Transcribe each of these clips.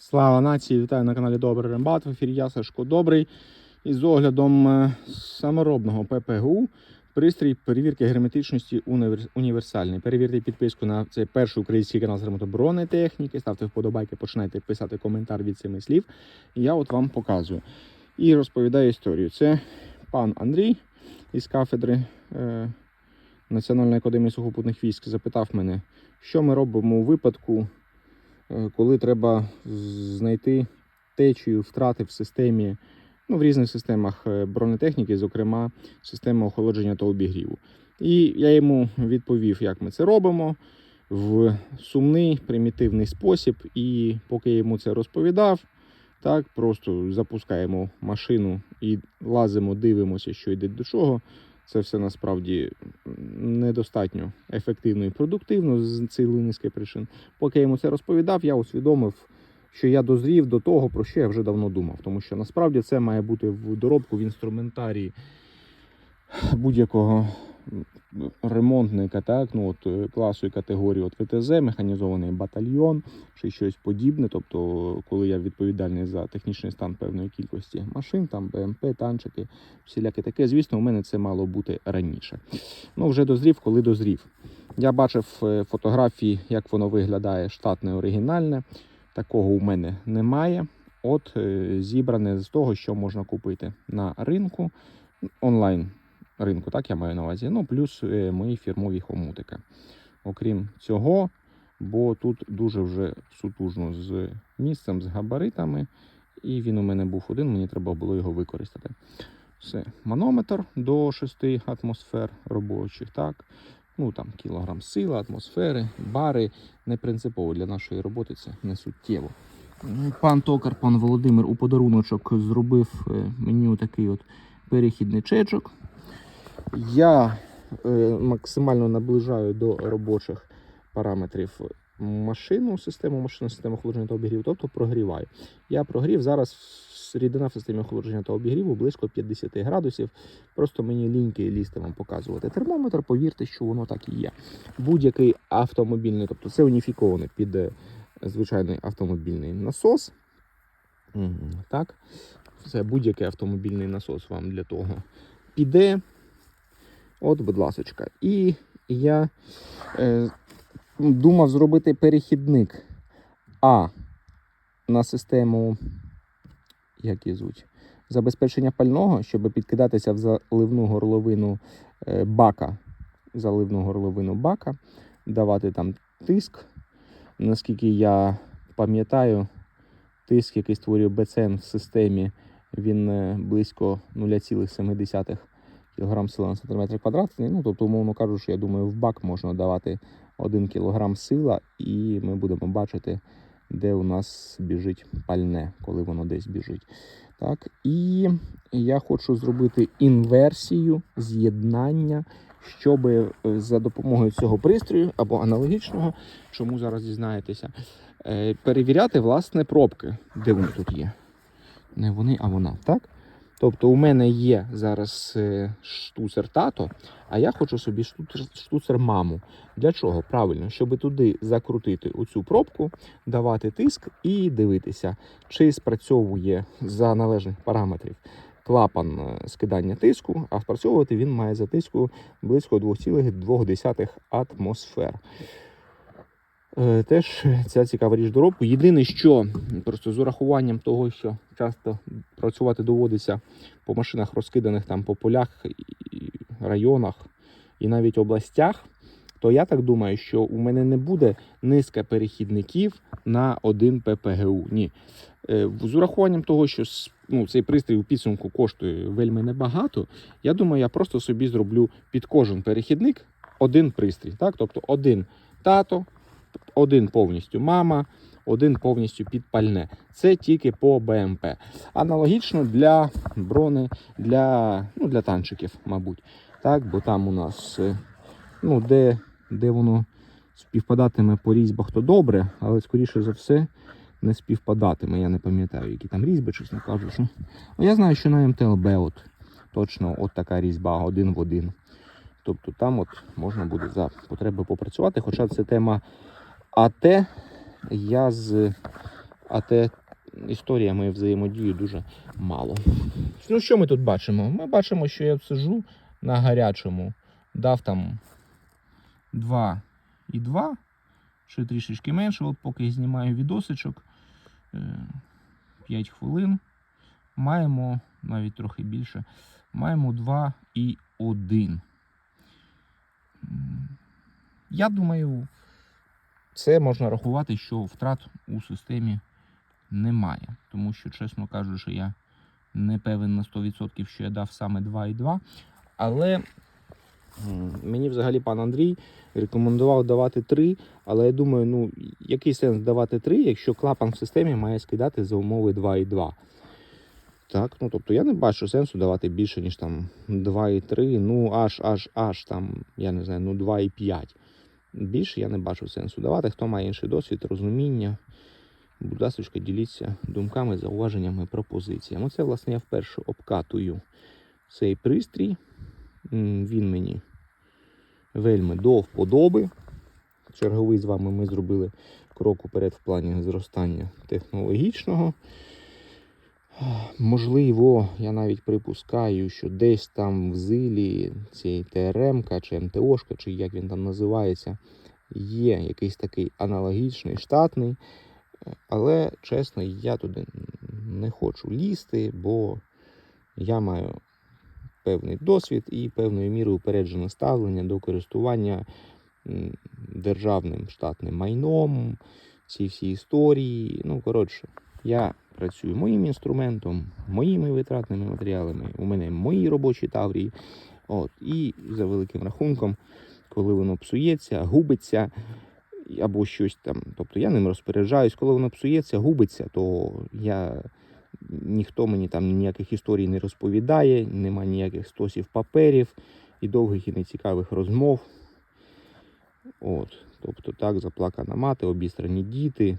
Слава нації! Вітаю на каналі Добрий Рембат. В ефірі я Сашко Добрий. Із оглядом е, саморобного ППГУ пристрій перевірки герметичності універсальний. Перевірте підписку на цей перший український канал з ремонтоборонетехніки. Ставте вподобайки, починайте писати коментар від цими слів. І я от вам показую. І розповідаю історію. Це пан Андрій із кафедри е, Національної академії сухопутних військ запитав мене, що ми робимо у випадку, коли треба знайти течію втрати в системі, ну, в різних системах е, бронетехніки, зокрема система охолодження та обігріву. І я йому відповів, як ми це робимо в сумний, примітивний спосіб. І поки я йому це розповідав, так просто запускаємо машину і лазимо, дивимося, що йде до чого. Це все насправді недостатньо ефективно і продуктивно з цілої низки причин. Поки я йому це розповідав, я усвідомив, що я дозрів до того, про що я вже давно думав. Тому що насправді це має бути в доробку в інструментарії будь-якого ремонтника, так, ну от е, класу і категорії от ВТЗ, механізований батальйон чи щось подібне. Тобто, коли я відповідальний за технічний стан певної кількості машин, там БМП, танчики, всіляке таке, звісно, у мене це мало бути раніше. Ну, вже дозрів, коли дозрів. Я бачив е, фотографії, як воно виглядає штатне оригінальне. Такого у мене немає. От е, зібране з того, що можна купити на ринку онлайн ринку, так я маю на увазі. Ну, плюс е, мої фірмові хомутики. Окрім цього, бо тут дуже вже сутужно з місцем, з габаритами, і він у мене був один, мені треба було його використати. Все, манометр до 6 атмосфер робочих, так. Ну там кілограм сили, атмосфери, бари не принципово для нашої роботи це не суттєво. Пан Токар, пан Володимир у подаруночок зробив е, мені такий от перехідничечок. Я е, максимально наближаю до робочих параметрів машину, систему машини, систему охолодження та обігріву, тобто прогріваю. Я прогрів зараз рідина в системі охолодження та обігріву близько 50 градусів. Просто мені ліньки лізти вам показувати. Термометр, повірте, що воно так і є. Будь-який автомобільний, тобто це уніфіковане під е, звичайний автомобільний насос. Так, це будь-який автомобільний насос вам для того піде. От, будь ласочка. І я е, думав зробити перехідник. А на систему, як її звуть, забезпечення пального, щоб підкидатися в заливну горловину е, бака, заливну горловину бака, давати там тиск. Наскільки я пам'ятаю, тиск, який створює БЦН в системі, він е, близько 0,7 кг сила на сантиметр квадратний. Ну, тобто, умовно кажучи, я думаю, в бак можна давати 1 кг сила, і ми будемо бачити, де у нас біжить пальне, коли воно десь біжить. Так, і я хочу зробити інверсію з'єднання, щоб е, за допомогою цього пристрою або аналогічного, чому зараз дізнаєтеся, е, перевіряти власне пробки, де вони тут є. Не вони, а вона, так? Тобто у мене є зараз е, штуцер тато, а я хочу собі штуцер, штуцер маму. Для чого? Правильно, щоб туди закрутити оцю пробку, давати тиск і дивитися, чи спрацьовує за належних параметрів клапан е, скидання тиску, а спрацьовувати він має за тиску близько 2,2 атмосфер. Е, Теж ця цікава річ доробку. Єдине, що просто з урахуванням того, що часто працювати доводиться по машинах, розкиданих там по полях, районах і навіть областях, то я так думаю, що у мене не буде низка перехідників на один ППГУ. Ні. Е, З урахуванням того, що ну, цей пристрій у підсумку коштує вельми небагато, я думаю, я просто собі зроблю під кожен перехідник один пристрій. Так? Тобто один тато, один повністю мама, один повністю підпальне. Це тільки по БМП. Аналогічно для брони, для, ну, для танчиків, мабуть. Так, бо там у нас, е, ну, де, де воно співпадатиме по різьбах, то добре, але скоріше за все не співпадатиме. Я не пам'ятаю, які там різьби, чесно кажучи. Ну, я знаю, що на МТЛБ от, точно от така різьба один в один. Тобто там от можна буде за потреби попрацювати, хоча це тема АТ. Я з а те історіями взаємодію дуже мало. Ну, що ми тут бачимо? Ми бачимо, що я сижу на гарячому, дав там 2 і 2, чи трішечки менше, от поки знімаю відосичок. 5 хвилин. Маємо навіть трохи більше. Маємо 2 і 1. Я думаю, це можна рахувати, що втрат у системі немає. Тому що, чесно кажучи, я не певен на 100%, що я дав саме 2,2. Але мені взагалі пан Андрій рекомендував давати 3. Але я думаю, ну який сенс давати 3, якщо клапан в системі має скидати за умови 2,2. Так, ну тобто я не бачу сенсу давати більше, ніж там 2,3, ну аж аж аж там, я не знаю, ну 2,5. Більше я не бачу сенсу давати. Хто має інший досвід, розуміння. Будь ласка, діліться думками, зауваженнями, пропозиціями. Оце, власне, я вперше обкатую цей пристрій. Він мені вельми до вподоби. Черговий з вами ми зробили крок уперед в плані зростання технологічного. Можливо, я навіть припускаю, що десь там в зилі цієї ТРМ чи МТОшка, чи як він там називається, є якийсь такий аналогічний штатний. Але, чесно, я туди не хочу лізти, бо я маю певний досвід і певною мірою упереджене ставлення до користування державним штатним майном, ці всі історії. Ну, коротше, я працюю моїм інструментом, моїми витратними матеріалами. У мене мої робочі таврії. От, і за великим рахунком, коли воно псується, губиться або щось там. Тобто я ним розпоряджаюсь, коли воно псується, губиться, то я ніхто мені там ніяких історій не розповідає, нема ніяких стосів паперів і довгих і нецікавих розмов. От, тобто так, заплакана мати, обістрані діти.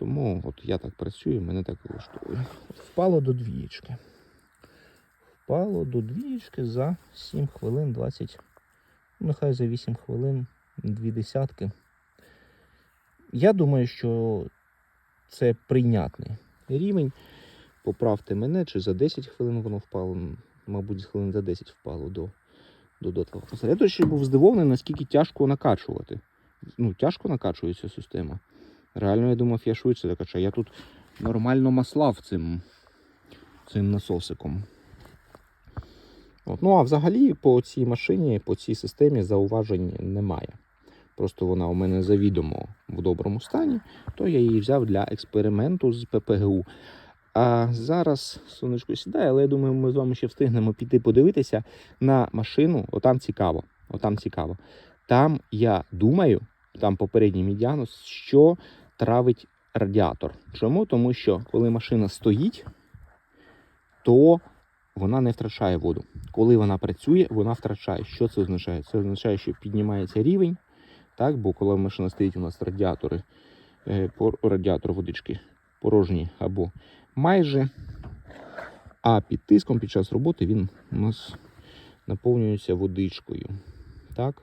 Тому от я так працюю, мене так влаштовує. Впало до двієчки. Впало до двієчки за 7 хвилин 20. Ну, нехай за 8 хвилин дві десятки. Я думаю, що це прийнятний рівень. Поправте мене, чи за 10 хвилин воно впало. Мабуть, хвилин за 10 впало до, до дотлого. Я речі, був здивований, наскільки тяжко накачувати. Ну, тяжко накачується система. Реально, я думав, я швидше закачаю. Я тут нормально маслав цим, цим насосиком. От. Ну, а взагалі по цій машині, по цій системі зауважень немає. Просто вона у мене завідомо в доброму стані, то я її взяв для експерименту з ППГУ. А зараз сонечко сідає, але я думаю, ми з вами ще встигнемо піти подивитися на машину. Отам цікаво. Отам цікаво. Там я думаю, там попередній мій діагноз, що травить радіатор. Чому? Тому що коли машина стоїть, то вона не втрачає воду. Коли вона працює, вона втрачає. Що це означає? Це означає, що піднімається рівень. Так, бо коли машина стоїть, у нас радіатори, е, радіатор водички порожній або майже. А під тиском під час роботи він у нас наповнюється водичкою. Так?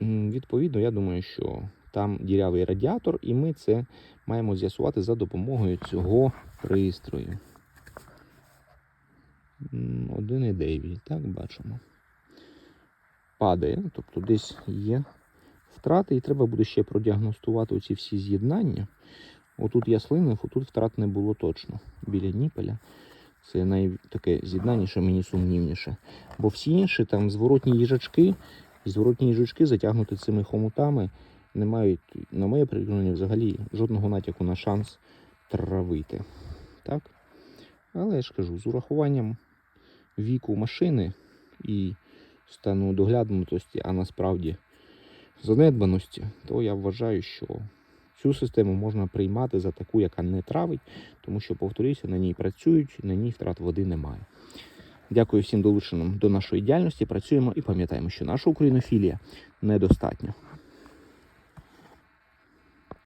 Відповідно, я думаю, що там дірявий радіатор, і ми це маємо з'ясувати за допомогою цього пристрою. М, 1,9, так, бачимо. Падає, тобто десь є втрати, і треба буде ще продіагностувати оці всі з'єднання. Отут я слинив, отут втрат не було точно. Біля Ніпеля. Це най... таке з'єднання, мені сумнівніше. Бо всі інші там зворотні їжачки, зворотні їжачки затягнуті цими хомутами не мають, на моє переконання, взагалі жодного натяку на шанс травити. Так? Але я ж кажу, з урахуванням віку машини і стану доглянутості, а насправді занедбаності, то я вважаю, що цю систему можна приймати за таку, яка не травить, тому що, повторюся, на ній працюють, на ній втрат води немає. Дякую всім долученим до нашої діяльності. Працюємо і пам'ятаємо, що наша українофілія недостатня.